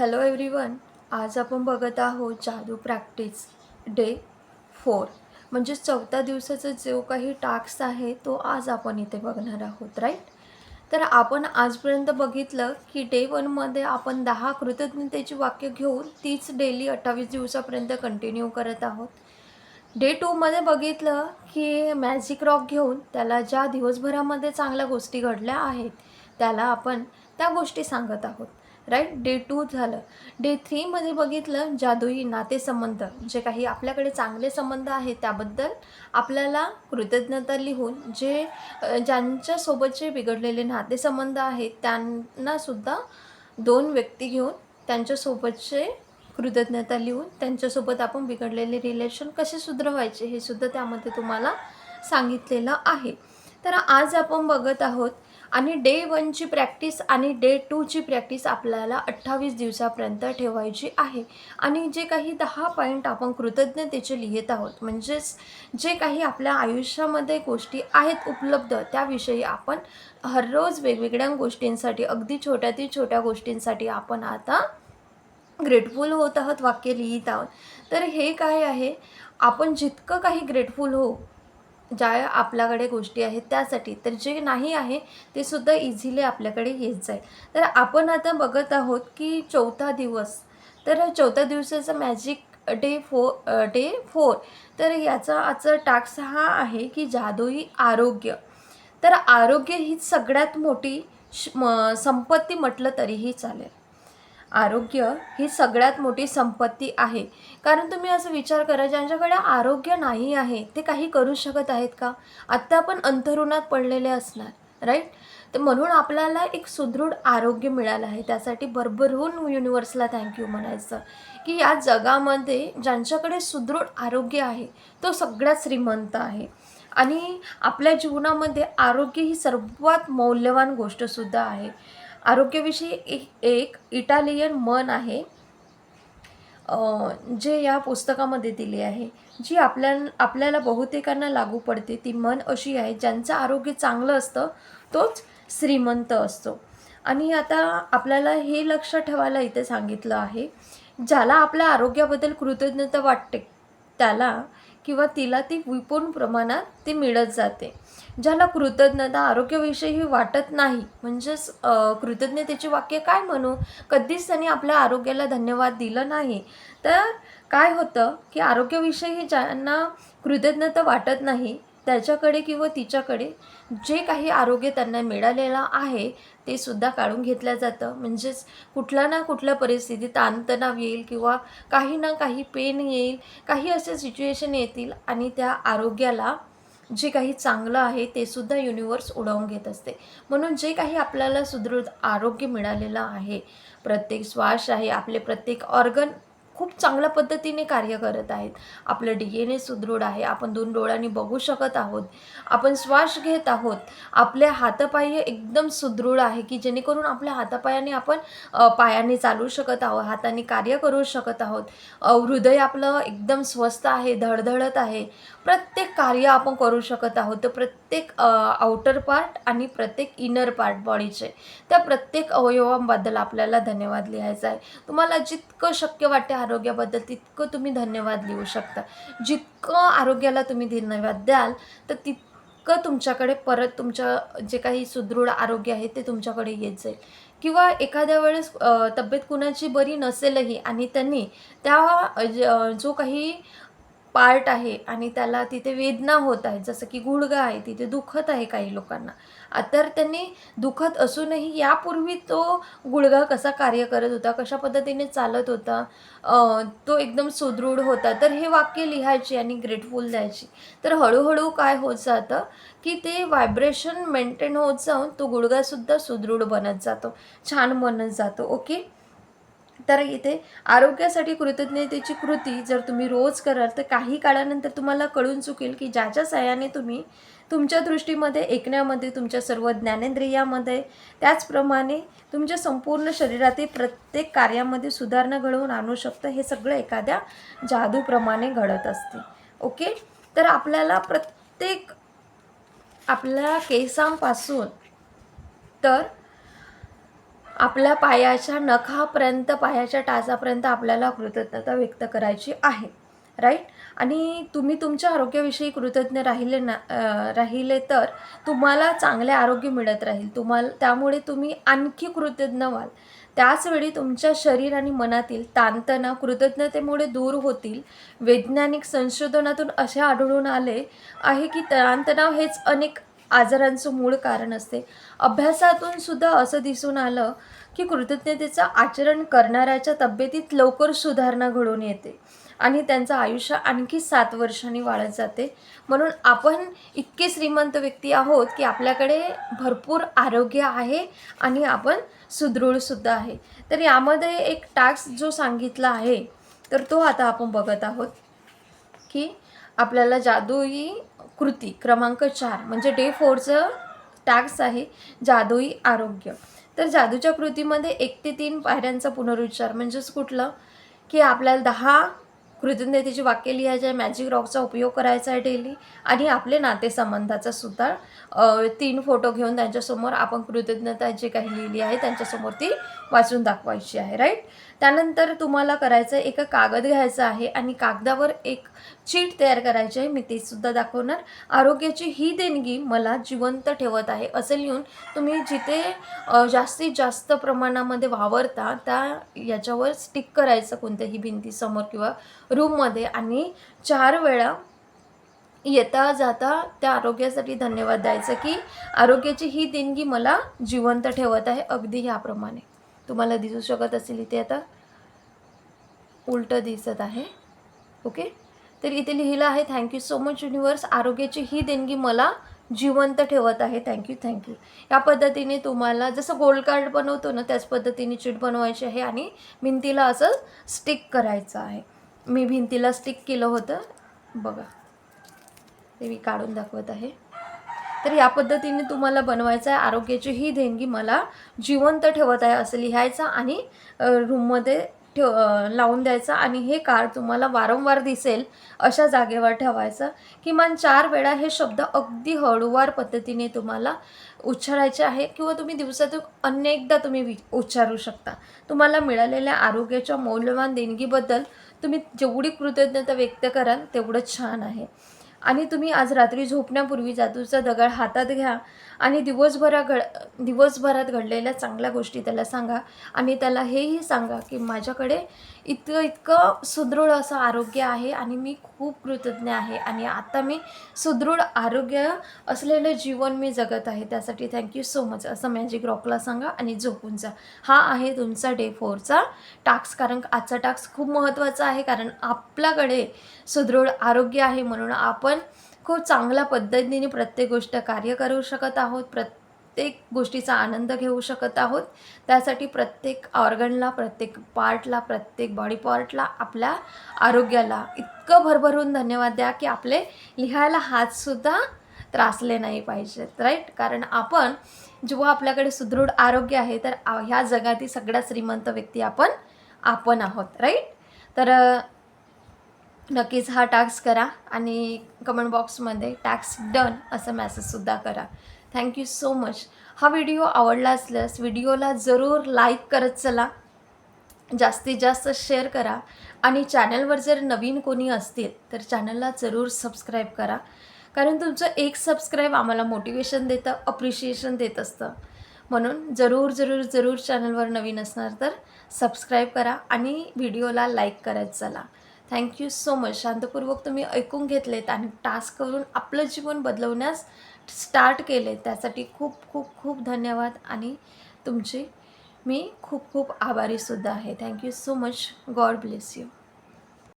Hello everyone आज आपण बघत आहोत जादू प्रॅक्टिस डे फोर म्हणजे चौथ्या दिवसाचा जो काही टास्क आहे तो आज आपण इथे बघणार आहोत राईट तर आपण आजपर्यंत बघितलं की डे वनमध्ये आपण दहा कृतज्ञतेची वाक्य घेऊन तीच डेली अठ्ठावीस दिवसापर्यंत कंटिन्यू करत आहोत. डे टूमध्ये बघितलं की मॅजिक रॉक घेऊन त्याला ज्या दिवसभरामध्ये चांगल्या गोष्टी घडल्या आहेत त्याला आपण त्या गोष्टी सांगत आहोत. राईट डे टू झालं. डे थ्रीमध्ये बघितलं जादुई नातेसंबंध जे काही आपल्याकडे चांगले संबंध आहेत त्याबद्दल आपल्याला कृतज्ञता लिहून जे ज्यांच्यासोबतचे बिघडलेले नातेसंबंध आहेत त्यांनासुद्धा दोन व्यक्ती घेऊन त्यांच्यासोबतचे कृतज्ञता लिहून त्यांच्यासोबत आपण बिघडलेले रिलेशन कसे सुधरवायचे हे सुद्धा त्यामध्ये तुम्हाला सांगितलेलं आहे. तर आज आपण बघत आहोत आणि डे वनची प्रॅक्टिस आणि डे टूची प्रॅक्टिस आपल्याला अठ्ठावीस दिवसापर्यंत ठेवायची आहे. आणि जे काही दहा पॉईंट आपण कृतज्ञतेचे लिहित आहोत म्हणजेच जे काही आपल्या आयुष्यामध्ये गोष्टी आहेत उपलब्ध त्याविषयी आपण हररोज वेगवेगळ्या गोष्टींसाठी अगदी छोट्यातील छोट्या गोष्टींसाठी आपण आता ग्रेटफुल होत आहोत वाक्य लिहित आहोत. तर हे काय आहे? आपण जितकं काही ग्रेटफुल हो ज्या आपल्याकडे गोष्टी आहेत त्यासाठी. तर जे नाही आहे ते सुद्धा इझिली आपल्याकडे येत जाईल. तर आपण आता बघत आहोत की चौथा दिवस. तर चौथ्या दिवसाचा magic day four day four तर याचा आजचा टास्क हा आहे की जादुई आरोग्य. तर आरोग्य ही सगळ्यात मोठी श म संपत्ती म्हटलं तरीही चालेल. आरोग्य ही सगळ्यात मोठी संपत्ती आहे. कारण तुम्ही असं विचार करा ज्यांच्याकडे आरोग्य नाही आहे ते काही करू शकत आहेत का? आत्ता आपण अंथरुणात पडलेले असणार राईट तर म्हणून आपल्याला एक सुदृढ आरोग्य मिळालं आहे. त्यासाठी भरभरून युनिवर्सला थँक्यू म्हणायचं. की या जगामध्ये ज्यांच्याकडे सुदृढ आरोग्य आहे तो सगळ्यात श्रीमंत आहे. आणि आपल्या जीवनामध्ये आरोग्य ही सर्वात मौल्यवान गोष्टसुद्धा आहे. आरोग्याविषयी एक इटालियन मन आहे जे या पुस्तकामध्ये दिले आहे. जी आपल्या आपल्याला बहुतेकांना लागू पडते. ती मन अशी आहे ज्यांचं आरोग्य चांगलं असतं तोच श्रीमंत असतो. आणि आता आपल्याला हे लक्ष ठेवायला इथे सांगितलं आहे ज्याला आपल्या आरोग्याबद्दल कृतज्ञता वाटते त्याला किंवा तिला ती विपुल प्रमाणात ती मिळत जाते. ज्याला कृतज्ञता आरोग्याविषयी वाटत नाही म्हणजेच कृतज्ञतेचे कृतज्ञतेची वाक्य काय म्हणू? कधीच त्यांनी आपल्या आरोग्याला धन्यवाद दिलं नाही. तर काय होतं की आरोग्याविषयी ज्यांना कृतज्ञता वाटत नाही त्याच्याकडे किंवा तिच्याकडे जे काही आरोग्य त्यांना मिळालेलं आहे ते सुद्धा काढून घेतलं जातं. म्हणजेच कुठल्या ना कुठल्या परिस्थितीत ताणतणाव येईल किंवा काही ना काही पेन येईल काही असे सिच्युएशन येतील आणि त्या आरोग्याला जे काही चांगलं आहे ते सुद्धा युनिवर्स उडवून घेत असते. म्हणून जे काही आपल्याला सुदृढ आरोग्य मिळालेलं आहे प्रत्येक श्वास आहे आपले प्रत्येक ऑर्गन खूप चांगल्या पद्धतीने कार्य करत आहेत. आपलं डी एन ए सुदृढ आहे. आपण दोन डोळ्यांनी बघू शकत आहोत. आपण श्वास घेत आहोत. आपले हातपाय एकदम सुदृढ आहे की जेणेकरून आपल्या हातापायाने आपण पायाने चालू शकत आहोत. हाताने कार्य करू शकत आहोत. हृदय आपलं एकदम स्वस्त आहे धडधडत आहे. प्रत्येक कार्य आपण करू शकत आहोत. तर प्रत्येक आउटर पार्ट आणि प्रत्येक इनर पार्ट बॉडीचे त्या प्रत्येक अवयवांबद्दल आपल्याला धन्यवाद लिहायचा आहे. तुम्हाला जितकं शक्य वाटते आरोग्याबद्दल तितकं तुम्ही धन्यवाद लिहू शकता. जितकं आरोग्याला तुम्ही धन्यवाद द्याल तर तितकं तुमच्याकडे परत तुमच्या जे काही सुदृढ आरोग्य आहे ते तुमच्याकडे येत जाईल. किंवा एखाद्या वेळेस तब्येत कुणाची बरी नसेलही आणि त्यांनी त्या ज- जो काही पार्ट आहे आणि त्याला तिथे वेदना होत आहेत. जसं की गुडघा आहे तिथे दुखत आहे काही लोकांना. तर त्यांनी दुखत असूनही यापूर्वी तो गुडघा कसा कार्य करत होता कशा पद्धतीने चालत होता तो एकदम सुदृढ होता. तर हे वाक्य लिहायची आणि ग्रेटफुल द्यायची. तर हळूहळू काय होत जातं की ते व्हायब्रेशन मेंटेन होत जाऊन तो गुडघासुद्धा सुदृढ बनत जातो छान बनत जातो. ओके तर इथे आरोग्यासाठी कृतज्ञतेची कृती जर तुम्ही रोज कराल तर काही काळानंतर तुम्हाला कळून चुकेल की ज्याच्या सहाय्याने तुम्ही तुमच्या दृष्टीमध्ये ऐकण्यामध्ये तुमच्या सर्व ज्ञानेंद्रियामध्ये त्याचप्रमाणे तुमच्या संपूर्ण शरीरातील प्रत्येक कार्यामध्ये सुधारणा घडवून आणू शकतं हे सगळं एखाद्या जादूप्रमाणे घडत असते. ओके? तर आपल्याला प्रत्येक आपल्या केसांपासून तर आपल्या पायाच्या नखापर्यंत पायाच्या टाचापर्यंत आपल्याला कृतज्ञता व्यक्त करायची आहे राईट आणि तुम्ही तुमच्या आरोग्याविषयी कृतज्ञ राहिले ना राहिले तर तुम्हाला चांगले आरोग्य मिळत राहील. तुम्हाला त्यामुळे तुम्ही आणखी कृतज्ञ व्हाल. त्याचवेळी तुमच्या शरीर आणि मनातील ताणतणाव कृतज्ञतेमुळे दूर होतील. वैज्ञानिक संशोधनातून असे आढळून आले आहे की ताणतणाव हेच अनेक आजारांचं मूळ कारण असते. अभ्यासातून सुद्धा असं दिसून आलं की कृतज्ञतेचं आचरण करणाऱ्याच्या तब्येतीत लवकर सुधारणा घडून येते आणि त्यांचं आयुष्य आणखी सात वर्षांनी वाढत जाते. म्हणून आपण इतके श्रीमंत व्यक्ती आहोत की आपल्याकडे भरपूर आरोग्य आहे आणि आपण सुदृढसुद्धा आहे. तर यामध्ये एक टास्क जो सांगितला आहे तर तो आता आपण बघत आहोत की आपल्याला जादूही कृती क्रमांक चार म्हणजे डे फोरचं टॅक्स आहे जादुई आरोग्य. तर जादूच्या कृतीमध्ये एक ते तीन पायऱ्यांचा पुनरुच्चार म्हणजेच कुठलं? की आपल्याला दहा कृतज्ञतेची वाक्य लिहायचे आहे मॅजिक रॉकचा उपयोग करायचा आहे डेली आणि आपले नातेसंबंधाचा सुद्धा तीन फोटो घेऊन त्यांच्यासमोर आपण कृतज्ञता जे काही लिहिली आहे त्यांच्यासमोर ती वाचून दाखवायची आहे राईट त्यानंतर तुम्हाला करायचं आहे एक कागद घ्यायचा आहे आणि कागदावर एक चीट तयार करायची आहे. मी ते सुद्धा दाखवणार. आरोग्याची ही देणगी मला जिवंत ठेवत आहे. असं लिहून तुम्ही जिथे जास्तीत जास्त प्रमाणामध्ये वावरता त्या याच्यावर स्टिक करायचं कोणत्याही भिंतीसमोर किंवा रूममध्ये. आणि चार वेळा येता जाता त्या आरोग्यासाठी धन्यवाद द्यायचं की आरोग्याची ही देणगी मला जिवंत ठेवत आहे. अगदी ह्याप्रमाणे. तुम्हाला दिसू शकत असेल इथे आता. उलटं दिसत आहे. ओके? तर इथे लिहिलं आहे थँक्यू सो मच युनिवर्स आरोग्याची ही देणगी मला जिवंत ठेवत आहे. थँक्यू थँक्यू या पद्धतीने तुम्हाला जसं गोल्ड कार्ड बनवतो ना त्याच पद्धतीने चिट बनवायची आहे आणि भिंतीला असं स्टिक करायचं आहे. मी भिंतीला स्टिक केलं होतं. बघा. ते मी काढून दाखवत आहे. तर या पद्धतीने तुम्हाला बनवायचं आहे. आरोग्याची ही देणगी मला जिवंत ठेवत आहे असं लिहायचं आणि रूममध्ये ठेव लावून द्यायचं आणि हे कार्ड तुम्हाला वारंवार दिसेल अशा जागेवर ठेवायचं. किमान चार वेळा हे शब्द अगदी हळूवार पद्धतीने तुम्हाला उच्चारायचे आहे किंवा तुम्ही दिवसातून अनेकदा तुम्ही वि उच्चारू शकता. तुम्हाला मिळालेल्या आरोग्याच्या मौल्यवान देणगीबद्दल तुम्ही जेवढी कृतज्ञता व्यक्त कराल तेवढं छान आहे. आणि तुम्ही आज रात्री झोपण्यापूर्वी जादूचा दगड हातात घ्या आणि दिवसभरा घड दिवसभरात घडलेल्या चांगल्या गोष्टी त्याला सांगा आणि त्याला हेही सांगा की माझ्याकडे इतकं इतकं सुदृढ असं आरोग्य आहे आणि मी खूप कृतज्ञ आहे. आणि आता मी सुदृढ आरोग्य असलेलं जीवन मी जगत आहे. त्यासाठी थँक्यू सो मच असं मॅजिक रॉकला सांगा आणि झोपून जा. हा आहे तुमचा डे फोरचा टास्क कारण आजचा टास्क खूप महत्त्वाचा आहे. कारण आपल्याकडे सुदृढ आरोग्य आहे म्हणून आपण खूप चांगल्या पद्धतीने प्रत्येक गोष्ट कार्य करू शकत आहोत. प्रत्येक गोष्टीचा आनंद घेऊ शकत आहोत. त्यासाठी प्रत्येक ऑर्गनला प्रत्येक पार्टला प्रत्येक बॉडी पार्टला आपल्या आरोग्याला इतकं भरभरून धन्यवाद द्या की आपले लिहायला हातसुद्धा त्रासले नाही पाहिजेत राईट कारण आपण जेव्हा आपल्याकडे सुदृढ आरोग्य आहे तर ह्या जगातील सगळ्यात श्रीमंत व्यक्ती आपण आपण आहोत राईट तर नक्कीच हा टास्क करा आणि कमेंट बॉक्समध्ये टॅक्स डन असं मॅसेजसुद्धा करा. थँक्यू सो मच हा व्हिडिओ आवडला असल्यास व्हिडिओला जरूर लाईक करत चला. जास्तीत जास्त शेअर करा. आणि चॅनलवर जर नवीन कोणी असतील तर चॅनलला जरूर सबस्क्राईब करा. कारण तुमचं एक सबस्क्राईब आम्हाला मोटिवेशन देतं अप्रिशिएशन देत असतं. म्हणून जरूर जरूर जरूर चॅनलवर नवीन असणार तर सबस्क्राईब करा आणि व्हिडिओला लाईक करत चला. थँक्यू सो मच शांतपूर्वक तुम्ही ऐकून घेतलेत आणि टास्क करून आपलं जीवन बदलवण्यास स्टार्ट केले. त्यासाठी खूप खूप खूप धन्यवाद आणि तुमची मी खूप खूप आभारीसुद्धा आहे. Thank you so much God bless you